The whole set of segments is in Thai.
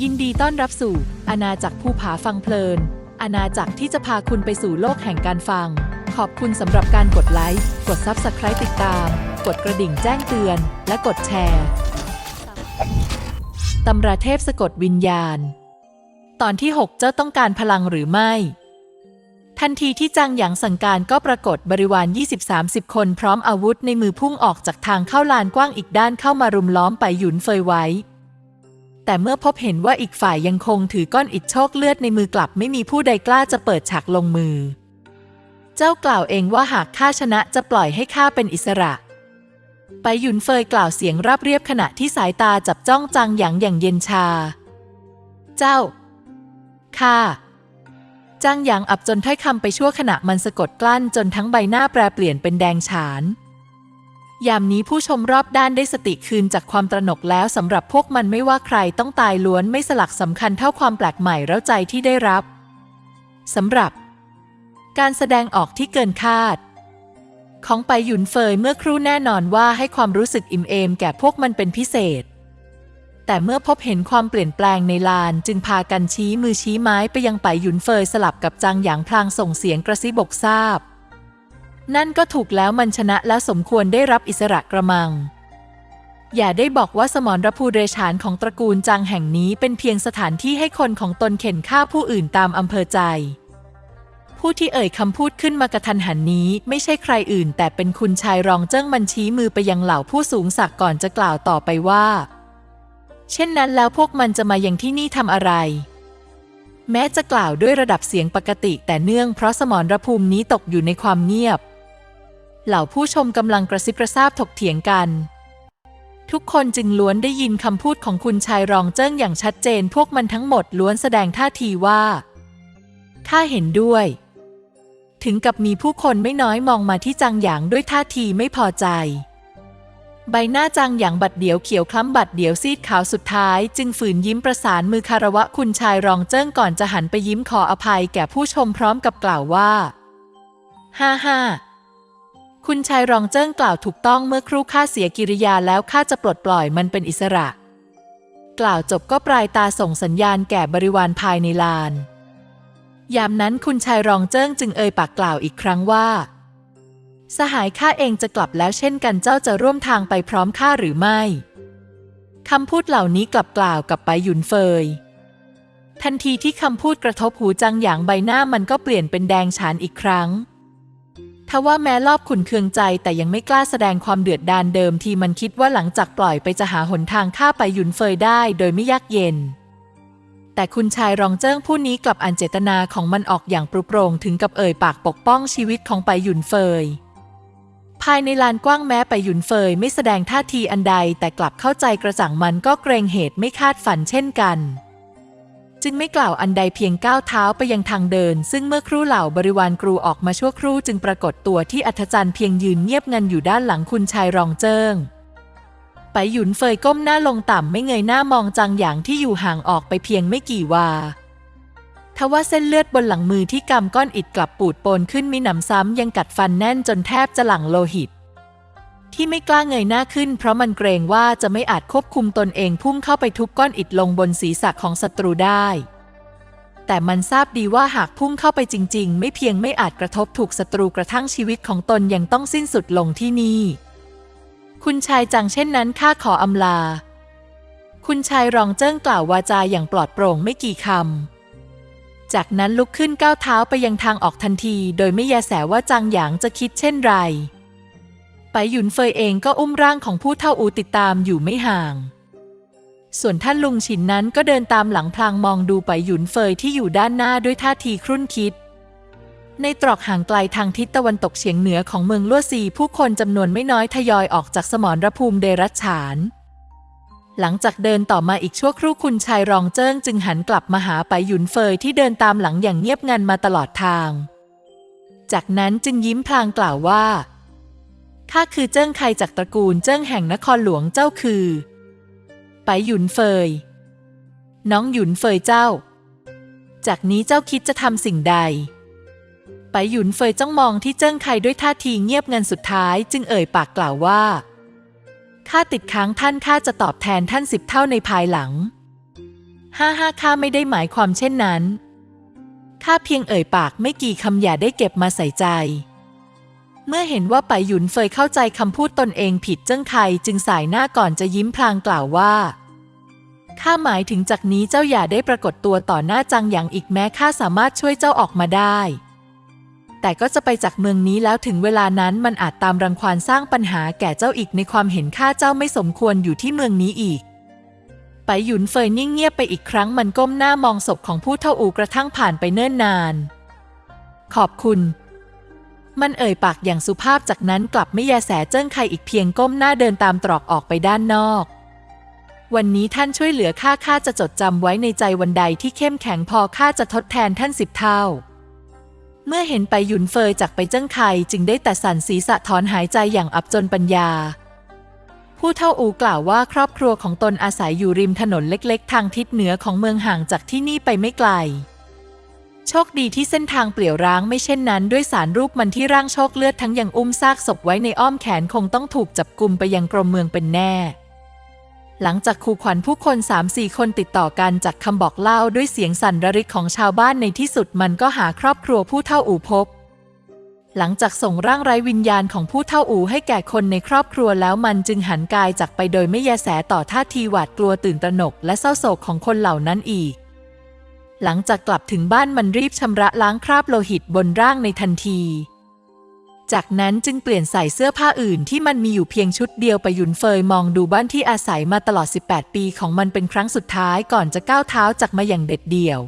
ยินดีต้อนรับสู่อาณาจักรภูผาฟังเพลิน อาณาจักรที่จะพาคุณไปสู่โลกแห่งการฟัง ขอบคุณสำหรับการกดไลค์ กด Subscribe ติดตาม กดกระดิ่งแจ้งเตือน และกดแชร์ตำราเทพสะกดวิญญาณ ตอนที่ 6 เจ้าต้องการพลังหรือไม่ ทันทีที่จางหยางสั่งการก็ปรากฏบริวาร 20-30 คนพร้อมอาวุธในมือพุ่งออกจากทางเข้าลานกว้างอีกด้านเข้ามารุมล้อมไปหยุนเฟยไว้ แต่เมื่อพบเห็นว่าอีกฝ่ายยังคงถือก้อนอิฐโชคเลือดในมือกลับไม่มีผู้ใดกล้าจะเปิดฉากลงมือ เจ้ากล่าวเองว่าหากข้าชนะจะปล่อยให้ข้าเป็นอิสระ ไปหยุนเฟยกล่าวเสียงราบเรียบขณะที่สายตาจับจ้องจางหยางอย่างเย็นชา เจ้า ข้าจางหยางอับจนถ้อยคำไปชั่วขณะมันสะกดกลั้นจนทั้งใบหน้าแปรเปลี่ยนเป็นแดงฉาน ยามนี้ผู้ชมรอบด้านได้สติคืนจากความตระหนกแล้วสำหรับพวกมันไม่ว่าใครต้องตายล้วนไม่สลักสำคัญเท่าความแปลกใหม่เร้าใจที่ได้รับสำหรับ การแสดงออกที่เกินคาด ของไปหยุนเฟยเมื่อครู่แน่นอนว่าให้ความรู้สึกอิ่มเอมแก่พวกมันเป็นพิเศษ แต่เมื่อพบเห็นความเปลี่ยนแปลงในลานจึงพากันชี้มือชี้ไม้ไปยังไปหยุนเฟยสลับกับจางหยางพลางส่งเสียงกระซิบบกทราบ นั่นก็ถูกแล้วมันชนะและสมควรได้รับอิสระกระมัง อย่าได้บอกว่าสมรภูเรชานของตระกูลจางแห่งนี้เป็นเพียงสถานที่ให้คนของตนเข็นฆ่าผู้อื่นตามอำเภอใจ ผู้ที่เอ่ยคำพูดขึ้นมากระทันหันนี้ไม่ใช่ใครอื่น แต่เป็นคุณชายรองเจิ้งมันชี้มือไปยังเหล่าผู้สูงศักดิ์ก่อนจะกล่าวต่อไปว่า เช่นนั้นแล้วพวกมันจะมายังที่นี่ทำอะไรแม้จะกล่าวด้วยระดับเสียงปกติ แต่เนื่องเพราะสมรภูมินี้ตกอยู่ในความเงียบ เหล่าผู้ชมกำลังกระซิบกระซาบถกเถียงกัน ทุกคนจึงล้วนได้ยินคำพูดของคุณชายรองเจิ้งอย่างชัดเจน พวกมันทั้งหมดล้วนแสดงท่าทีว่าข้าเห็นด้วย ถึงกับมีผู้คนไม่น้อยมองมาที่จางหยางด้วยท่าทีไม่พอใจ ใบหน้าจางหยางบัดเดียวเขียวคล้ำบัดเดียวซีดขาวสุดท้าย จึงฝืนยิ้มประสานมือคารวะคุณชายรองเจิ้งก่อนจะหันไปยิ้มขออภัยแก่ผู้ชมพร้อมกับกล่าวว่า ฮ่าฮ่า คุณชายรองเจิ้งกล่าวถูกต้องเมื่อครู่ข้าเสียกิริยาแล้วข้าจะปลดปล่อยมันเป็นอิสระ กล่าวจบก็ปลายตาส่งสัญญาณแก่บริวารภายในลาน ยามนั้นคุณชายรองเจิ้งจึงเอ่ยปากกล่าวอีกครั้งว่า สหายข้าเองจะกลับแล้วเช่นกันเจ้าจะร่วมทางไปพร้อมข้าหรือไม่คำพูดเหล่านี้กลับกล่าวกับไปหยุนเฟย ทันทีที่คำพูดกระทบหูจังหยางใบหน้ามันก็เปลี่ยนเป็นแดงฉานอีกครั้ง ทว่าแม้รอบขุนเคืองใจแต่ยังไม่กล้าแสดงความเดือดดาลเดิมทีมันคิดว่าหลังจากปล่อยไปจะหาหนทางฆ่าไปหยุนเฟยได้โดยไม่ยากเย็น แต่คุณชายรองเจิ้งผู้นี้กลับอ่านเจตนาของมันออกอย่างปรุโปรงถึงกับเอ่ยปากปกป้องชีวิตของไปหยุนเฟย ภายในลานกว้างแม้ไปหยุนเฟยไม่แสดงท่าทีอันใดแต่กลับเข้าใจกระจ่างมันก็เกรงเหตุไม่คาดฝันเช่นกัน จึงไม่กล่าวอันใดเพียงก้าวเท้าไปยังทางเดิน ซึ่งเมื่อครู่เหล่าบริวารกรูออกมาชั่วครู่จึงปรากฏตัวที่อัธจันทร์เพียงยืนเงียบงันอยู่ด้านหลังคุณชายรองเจิ้งไปหยุนเฟยก้มหน้าลงต่ำไม่เงยหน้ามองจางหยางที่อยู่ห่างออกไปเพียงไม่กี่วาทว่าเส้นเลือดบนหลังมือที่กำก้อนอิฐกลับปูดโปนขึ้นมีหนำซ้ำยังกัดฟันแน่นจนแทบจะหลั่งโลหิต ที่ไม่กล้าเงยหน้าขึ้น เพราะมันเกรงว่าจะไม่อาจควบคุมตนเองพุ่งเข้าไปทุบก้อนอิฐลงบนศีรษะของศัตรูได้ แต่มันทราบดีว่าหากพุ่งเข้าไปจริง ๆ ไม่เพียงไม่อาจกระทบถูกศัตรูกระทั่งชีวิตของตนยังต้องสิ้นสุดลงที่นี่ คุณชายจังเช่นนั้นข้าขออำลา คุณชายรองเจิ้งกล่าววาจาอย่างปลอดโปร่งไม่กี่คำจากนั้นลุกขึ้นก้าวเท้าไปยังทางออกทันที โดยไม่แยแสว่าจางหยางจะคิดเช่นไร ไปหยุนเฟยเองก็อุ้มร่างของผู้เท่าอูติดตามอยู่ไม่ห่าง ส่วนท่านลุงฉินนั้นก็เดินตามหลังพลางมองดูไปหยุนเฟยที่อยู่ด้านหน้าด้วยท่าทีครุ่นคิด ในตรอกห่างไกลทางทิศตะวันตกเฉียงเหนือของเมืองลั่วซี ผู้คนจำนวนไม่น้อยทยอยออกจากสมรภูมิเดรัจฉาน หลังจากเดินต่อมาอีกชั่วครู่คุณชายรองเจิ้งจึงหันกลับมาหาไปหยุนเฟยที่เดินตามหลังอย่างเงียบงันมาตลอดทาง จากนั้นจึงยิ้มพลางกล่าวว่า ข้าคือเจิ้งไคจากตระกูลเจิ้งแห่งนครหลวงเจ้าคือ ไปหยุนเฟย น้องหยุนเฟยเจ้า จากนี้เจ้าคิดจะทำสิ่งใด ไปหยุนเฟยจ้องมองที่เจิ้งไคด้วยท่าทีเงียบงันสุดท้ายจึงเอ่ยปากกล่าวว่าข้าติดค้างท่านข้าจะตอบแทนท่านสิบเท่าในภายหลังห้าห้าข้าไม่ได้หมายความเช่นนั้นข้าเพียงเอ่ยปากไม่กี่คำอย่าได้เก็บมาใส่ใจ เมื่อเห็นว่าไปหยุนเฟยเข้าใจคำพูดตนเองผิดเจิ้งไคจึงสายหน้าก่อนจะยิ้มพลางกล่าวว่าข้าหมายถึงจากนี้เจ้าอย่าได้ปรากฏตัวต่อหน้าจังหยางอีกแม้ข้าสามารถช่วยเจ้าออกมาได้ แต่ก็จะไปจากเมืองนี้แล้วถึงเวลานั้นมันอาจตามรังควานสร้างปัญหาแก่เจ้าอีกในความเห็นข้าเจ้าไม่สมควรอยู่ที่เมืองนี้อีก ไปหยุนเฟยนิ่งเงียบไปอีกครั้งมันก้มหน้ามองศพของผู้เท่าอูกระทั่งผ่านไปเนิ่นนาน ขอบคุณ มันเอ่ยปากอย่างสุภาพจากนั้นกลับไม่แยแสเจิ้งใครอีกเพียงก้มหน้าเดินตามตรอกออกไปด้านนอก วันนี้ท่านช่วยเหลือข้าข้าจะจดจำไว้ในใจวันใดที่เข้มแข็งพอข้าจะทดแทนท่านสิบเท่า เมื่อเห็นไปหยุนเฟยจากไปเจิ้งไคจึงได้แต่สั่นศีรษะถอนหายใจอย่างอับจนปัญญา ผู้เท่าอูกล่าวว่าครอบครัวของตนอาศัยอยู่ริมถนนเล็ก ๆ ทางทิศเหนือของเมืองห่างจากที่นี่ไปไม่ไกล โชคดีที่เส้นทางเปลี่ยวร้างไม่เช่นนั้นด้วยสารรูปมันที่ร่างโชคเลือดทั้งยังอุ้มซากศพไว้ในอ้อมแขนคงต้องถูกจับกลุมไปยังกรมเมืองเป็นแน่ หลังจากขู่ขวัญผู้คนสามสี่คนติดต่อกันจากคำบอกเล่าด้วยเสียงสั่นระริกของชาวบ้านในที่สุดมันก็หาครอบครัวผู้เท่าอูพบ หลังจากส่งร่างไร้วิญญาณของผู้เท่าอูให้แก่คนในครอบครัวแล้วมันจึงหันกายจากไปโดยไม่แยแสต่อท่าทีหวาดกลัวตื่นตระหนกและเศร้าโศกของคนเหล่านั้นอีก หลังจากกลับถึงบ้านมันรีบชำระล้างคราบโลหิตบนร่างในทันที จากนั้นจึงเปลี่ยนใส่เสื้อผ้าอื่นที่มันมีอยู่เพียงชุดเดียวไปหยุนเฟยมองดูบ้านที่อาศัยมาตลอด 18 ปีของมันเป็นครั้งสุดท้ายก่อนจะก้าวเท้าจากมาอย่างเด็ดเดี่ยว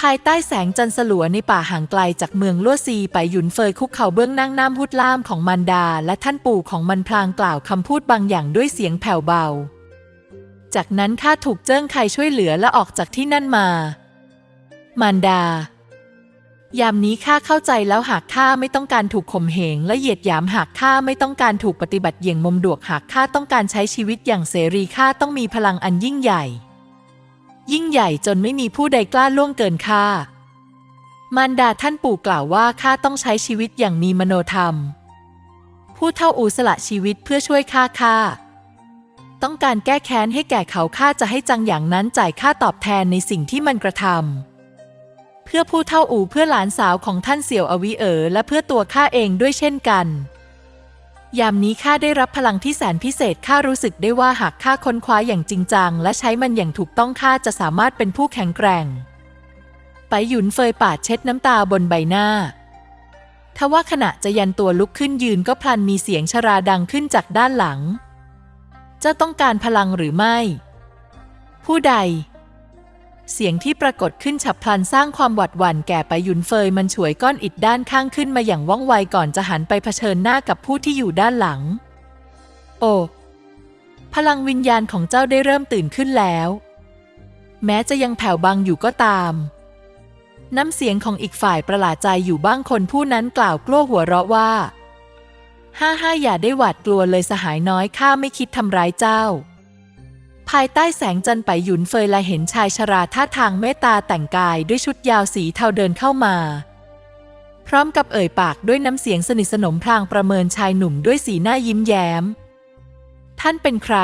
ภายใต้แสงจันทร์สลัวในป่าห่างไกลจากเมืองลัวซีไปหยุนเฟยคุกเข่าเบื้องนั่งน้ำพุดล่ามของมันดา และท่านปู่ของมันพลางกล่าวคำพูดบางอย่างด้วยเสียงแผ่วเบา จากนั้นข้าถูกเจิ้งไคช่วยเหลือและออกจากที่นั่นมามันดา ยามนี้ข้าเข้าใจแล้วหากข้าไม่ต้องการถูกข่มเหงและเหยียดหยามหากข้าไม่ต้องการถูกปฏิบัติอย่างมมดวกหากข้าต้องการใช้ชีวิตอย่างเสรีข้าต้องมีพลังอันยิ่งใหญ่ ยิ่งใหญ่จนไม่มีผู้ใดกล้าล่วงเกินข้ามารดาท่านปู่กล่าวว่าข้าต้องใช้ชีวิตอย่างมีมโนธรรม ผู้เท่าอูสละชีวิตเพื่อช่วยข้าข้า ต้องการแก้แค้นให้แก่เขาข้าจะให้จังอย่างนั้นจ่ายค่าตอบแทนในสิ่งที่มันกระทำเพื่อผู้เท่าอู่เพื่อหลานสาวของท่านเสี่ยวอวิเอ๋อและเพื่อตัวข้าเองด้วยเช่นกัน ยามนี้ข้าได้รับพลังที่แสนพิเศษข้ารู้สึกได้ว่าหากข้าค้นคว้าอย่างจริงจัง และใช้มันอย่างถูกต้องข้าจะสามารถเป็นผู้แข็งแกร่ง ไปหยุนเฟยปาดเช็ดน้ำตาบนใบหน้าทว่าขณะจะยันตัวลุกขึ้นยืนก็พลันมีเสียงชราดังขึ้นจากด้านหลัง เจ้าต้องการพลังหรือไม่ ผู้ใด เสียงที่ปรากฏขึ้นฉับพลันสร้างความหวาดหวั่นแก่ไปยุนเฟยมันฉวยก้อนอิฐด้านข้างขึ้นมาอย่างว่องไวก่อนจะหันไปเผชิญหน้ากับผู้ที่อยู่ด้านหลัง โอ้ พลังวิญญาณของเจ้าได้เริ่มตื่นขึ้นแล้ว แม้จะยังแผ่วบางอยู่ก็ตามน้ำเสียงของอีกฝ่ายประหลาดใจอยู่บ้างคนผู้นั้นกล่าวกลั้วหัวเราะว่า ห้าห้าอย่าได้หวาดกลัวเลยสหายน้อยข้าไม่คิดทำร้ายเจ้า ภายใต้แสงจันไปหยุนเฟยและเห็นชายชราท่าทางเมตตาแต่งกายด้วยชุดยาวสีเทาเดินเข้ามา พร้อมกับเอ่ยปากด้วยน้ำเสียงสนิทสนมพลางประเมินชายหนุ่มด้วยสีหน้ายิ้มแย้ม ท่านเป็นใคร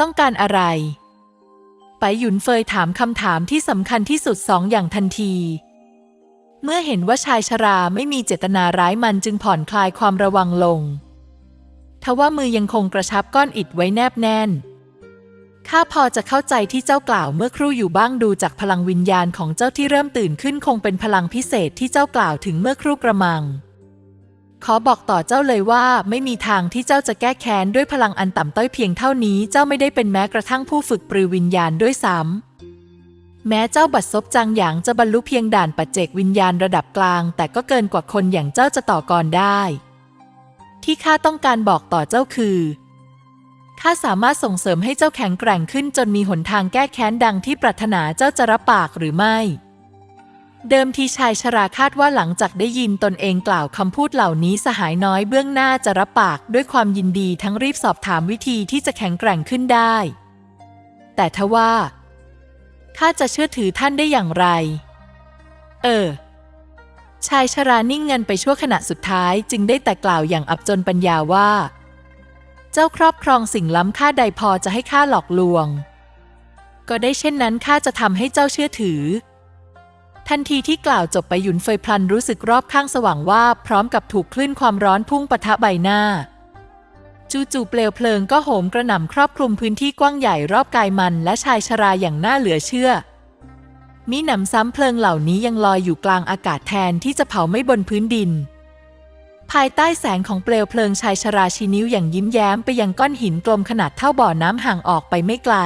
ต้องการอะไร ไปหยุนเฟยถามคำถามที่สำคัญที่สุดสองอย่างทันที เมื่อเห็นว่าชายชราไม่มีเจตนาร้ายมันจึงผ่อนคลายความระวังลง ทว่ามือยังคงกระชับก้อนอิฐไว้แนบแน่น ข้าพอจะเข้าใจที่เจ้ากล่าวเมื่อครู่อยู่บ้างดูจากพลังวิญญาณของเจ้าที่เริ่มตื่นขึ้นคงเป็นพลังพิเศษที่เจ้ากล่าวถึงเมื่อครู่กระมัง ขอบอกต่อเจ้าเลยว่าไม่มีทางที่เจ้าจะแก้แค้นด้วยพลังอันต่ำต้อยเพียงเท่านี้ เจ้าไม่ได้เป็นแม้กระทั่งผู้ฝึกปรือวิญญาณด้วยซ้ำ แม้เจ้าบัดซบจางหยางจะบรรลุเพียงด่านปัจเจกวิญญาณระดับกลาง แต่ก็เกินกว่าคนอย่างเจ้าจะต่อกรได้ ที่ข้าต้องการบอกต่อเจ้าคือข้าสามารถส่งเสริมให้เจ้าแข็งแกร่งขึ้นจนมีหนทางแก้แค้นดังที่ปรารถนาเจ้าจะรับปากหรือไม่ เดิมทีชายชราคาดว่าหลังจากได้ยินตนเองกล่าวคำพูดเหล่านี้สหายน้อยเบื้องหน้าจะรับปากด้วยความยินดีทั้งรีบสอบถามวิธีที่จะแข็งแกร่งขึ้นได้ แต่ทว่า ข้าจะเชื่อถือท่านได้อย่างไร เออ ชายชรานิ่งเงินไปชั่วขณะสุดท้ายจึงได้แต่กล่าวอย่างอับจนปัญญาว่า เจ้าครอบครองสิ่งล้ำค่าใดพอจะให้ข้าหลอกลวง ก็ได้เช่นนั้นข้าจะทำให้เจ้าเชื่อถือ ทันทีที่กล่าวจบไปหยุนเฟยพลันรู้สึกรอบข้างสว่างว่าพร้อมกับถูกคลื่นความร้อนพุ่งปะทะใบหน้า จู่ๆเปลวเพลิงก็โหมกระหน่ำครอบคลุมพื้นที่กว้างใหญ่รอบกายมันและชายชราอย่างน่าเหลือเชื่อ มีหนำซ้ำเพลิงเหล่านี้ยังลอยอยู่กลางอากาศแทนที่จะเผาไม่บนพื้นดิน ภายใต้แสงของเปลวเพลิงชายชราชี้นิ้วอย่างยิ้มแย้มไปยังก้อนหินกลมขนาดเท่าบ่อน้ำห่างออกไปไม่ไกล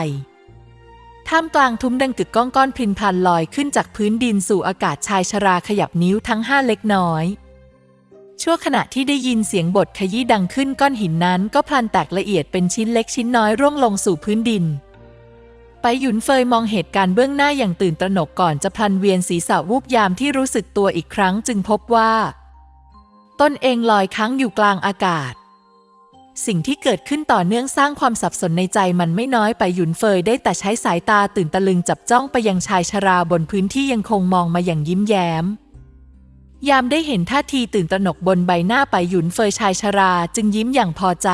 ท่ามกลางทุ้มดังกึกก้องก้อนพินพลันลอยขึ้นจากพื้นดินสู่อากาศชายชราขยับนิ้วทั้งห้าเล็กน้อย ชั่วขณะที่ได้ยินเสียงบทขยี้ดังขึ้นก้อนหินนั้นก็พลันแตกละเอียดเป็นชิ้นเล็กชิ้นน้อยร่วงลงสู่พื้นดิน ไปหยุนเฟยมองเหตุการณ์เบื้องหน้าอย่างตื่นตระหนกก่อนจะพลันเวียนศีรษะวูบยามที่รู้สึกตัวอีกครั้งจึงพบว่าตนเองลอยค้างอยู่กลางอากาศ สิ่งที่เกิดขึ้นต่อเนื่องสร้างความสับสนในใจมันไม่น้อยไปหยุนเฟยได้แต่ใช้สายตาตื่นตะลึงจับจ้องไปยังชายชราบนพื้นที่ยังคงมองมาอย่างยิ้มแย้ม ยามได้เห็นท่าทีตื่นตระหนกบนใบหน้าไปหยุนเฟยชายชราจึงยิ้มอย่างพอใจ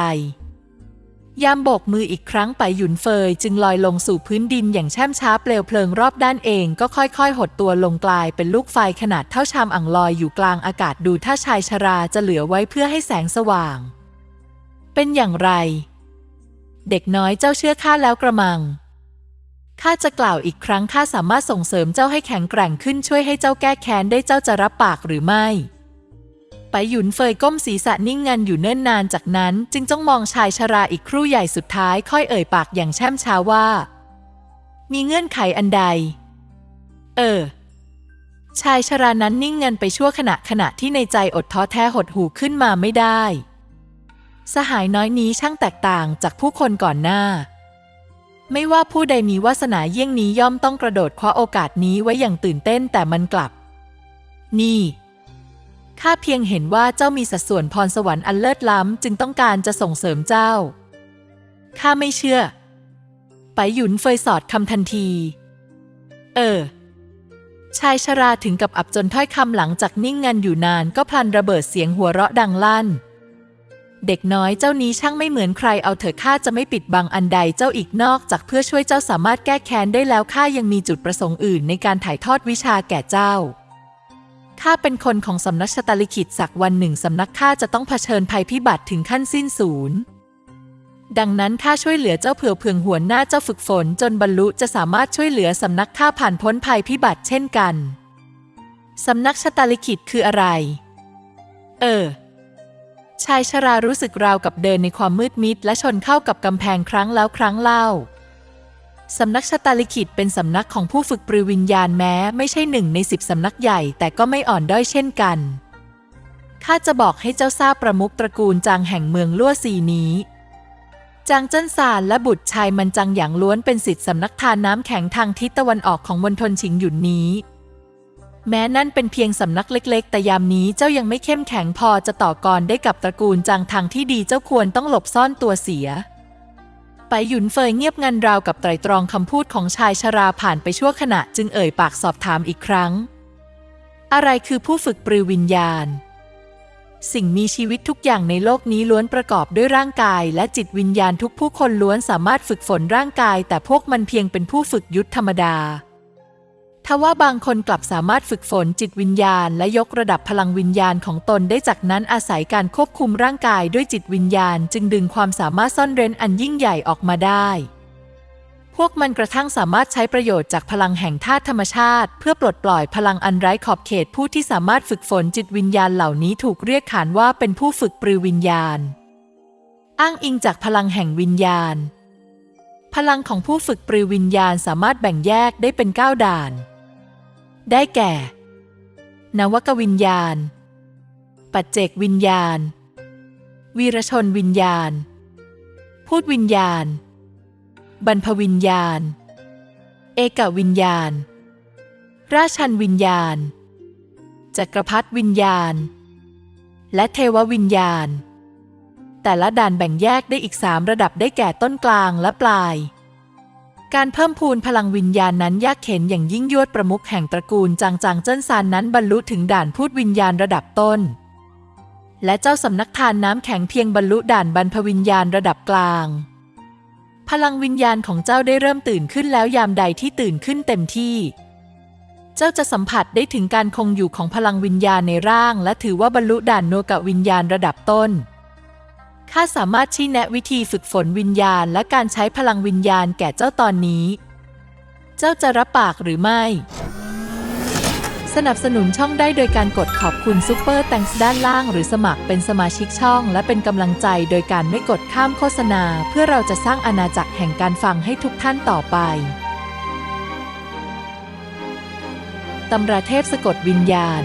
ยามโบกมืออีกครั้งไปหยุนเฟยจึงลอยลงสู่พื้นดินอย่างแช่มช้าเปลวเพลิงรอบด้านเองก็ค่อยๆ หดตัวลงกลายเป็นลูกไฟขนาดเท่าชามอ่างลอยอยู่กลางอากาศดูถ้าชายชราจะเหลือไว้เพื่อให้แสงสว่าง เป็นอย่างไร เด็กน้อยเจ้าเชื่อข้าแล้วกระมัง ข้าจะกล่าวอีกครั้งข้าสามารถส่งเสริมเจ้าให้แข็งแกร่งขึ้นช่วยให้เจ้าแก้แค้นได้เจ้าจะรับปากหรือไม่ไปหยุนเฟยก้มศีรษะนิ่งงันอยู่เนิ่นนานจากนั้น จึงจ้องมองชายชราอีกครู่ใหญ่สุดท้ายค่อยเอ่ยปากอย่างแช่มช้าว่า มีเงื่อนไขอันใด เออ ชายชรานั้นนิ่งงันไปชั่วขณะขณะที่ในใจอดท้อแท้หดหูขึ้นมาไม่ได้ สหายน้อยนี้ช่างแตกต่างจากผู้คนก่อนหน้า ไม่ว่าผู้ใดมีวาสนาเยี่ยงนี้ย่อมต้องกระโดดคว้าโอกาสนี้ไว้อย่างตื่นเต้นแต่มันกลับ นี่ข้าเพียงเห็นว่าเจ้ามีสัดส่วนพรสวรรค์อันเลิศล้ำ จึงต้องการจะส่งเสริมเจ้า ข้าไม่เชื่อ ไปหยุนเฟยสอดคำทันที เออ ชายชราถึงกับอับจนถ้อยคำหลังจากนิ่งงันอยู่นานก็พลันระเบิดเสียงหัวเราะดังลั่น เด็กน้อยเจ้านี้ช่างไม่เหมือนใครเอาเถอะข้าจะไม่ปิดบังอันใดเจ้าอีกนอกจากเพื่อช่วยเจ้าสามารถแก้แค้นได้แล้วข้ายังมีจุดประสงค์อื่นในการถ่ายทอดวิชาแก่เจ้าข้าเป็นคนของสำนักชะตาลิขิตสักวันหนึ่งสำนักข้าจะต้องเผชิญภัยพิบัติถึงขั้นสิ้นศูนย์ดังนั้นข้าช่วยเหลือเจ้าเผื่อเพืองหัวหน้าเจ้าฝึกฝน จนบรรลุจะสามารถช่วยเหลือสำนักข้าผ่านพ้นภัยพิบัติเช่นกัน สำนักชะตาลิขิตคืออะไร เออ ชายชรารู้สึกราวกับเดินในความมืดมิด และชนเข้ากับกำแพงครั้งแล้วครั้งเล่า สำนักชะตาลิขิตเป็นสำนักของผู้ฝึกปรือวิญญาณแม้ไม่ใช่หนึ่งในสิบสำนักใหญ่แต่ก็ไม่อ่อนด้อยเช่นกันข้าจะบอกให้เจ้าทราบประมุขตระกูลจางแห่งเมืองลั่วซีนี้จางเจิ้นซานและบุตรชายมันจางหยางล้วนเป็นสิทธิสำนักทานน้ำแข็งทางทิศตะวันออกของมณฑลฉิงหยุนนี้ แม้นั่นเป็นเพียงสำนักเล็กๆ แต่ยามนี้เจ้ายังไม่เข้มแข็งพอจะต่อกรได้กับตระกูลจางทางที่ดีเจ้าควรต้องหลบซ่อนตัวเสีย ไปหยุนเฟยเงียบงันราวกับไตรตรองคำพูดของชายชราผ่านไปชั่วขณะจึงเอ่ยปากสอบถามอีกครั้ง อะไรคือผู้ฝึกปรือวิญญาณ สิ่งมีชีวิตทุกอย่างในโลกนี้ล้วนประกอบด้วยร่างกายและจิตวิญญาณทุกผู้คนล้วนสามารถฝึกฝนร่างกาย แต่พวกมันเพียงเป็นผู้ฝึกยุทธธรรมดา ทว่าบางคนกลับสามารถฝึกฝนจิตวิญญาณ และยกระดับพลังวิญญาณของตนได้จากนั้นอาศัยการควบคุมร่างกายด้วยจิตวิญญาณ จึงดึงความสามารถซ่อนเร้นอันยิ่งใหญ่ออกมาได้ พวกมันกระทั่งสามารถใช้ประโยชน์จากพลังแห่งธาตุธรรมชาติ เพื่อปลดปล่อยพลังอันไร้ขอบเขตผู้ที่สามารถฝึกฝนจิตวิญญาณเหล่านี้ถูกเรียกขานว่าเป็นผู้ฝึกปรือวิญญาณ อ้างอิงจากพลังแห่งวิญญาณ พลังของผู้ฝึกปรือวิญญาณสามารถแบ่งแยกได้เป็นเก้าด่าน ได้แก่ นวกวิญญาณ ปัจเจกวิญญาณ วีรชนวิญญาณ พูดวิญญาณ บรรพวิญญาณ เอกวิญญาณ ราชันวิญญาณ จักรพรรดิวิญญาณ และเทววิญญาณ แต่ละด่านแบ่งแยกได้อีกสามระดับได้แก่ต้นกลางและปลาย การเพิ่มพูนพลังวิญญาณนั้นยากเข็นอย่างยิ่งยวดประมุขแห่งตระกูลจางจางเจิ้นซานนั้นบรรลุถึงด่านพูดวิญญาณระดับต้น และเจ้าสำนักทานน้ำแข็งเพียงบรรลุด่านบรรพวิญญาณระดับกลาง พลังวิญญาณของเจ้าได้เริ่มตื่นขึ้นแล้วยามใดที่ตื่นขึ้นเต็มที่ เจ้าจะสัมผัสได้ถึงการคงอยู่ของพลังวิญญาณในร่าง และถือว่าบรรลุด่านโนกะวิญญาณระดับต้น ข้าสามารถชี้แนะวิธีฝึกฝนวิญญาณและการใช้พลังวิญญาณแก่เจ้าตอนนี้ เจ้าจะรับปากหรือไม่ สนับสนุนช่องได้โดยการกดขอบคุณซูเปอร์แตงส์ด้านล่าง หรือสมัครเป็นสมาชิกช่อง และเป็นกำลังใจโดยการไม่กดข้ามโฆษณา เพื่อเราจะสร้างอาณาจักรแห่งการฟังให้ทุกท่านต่อไปตำราเทพสะกดวิญญาณ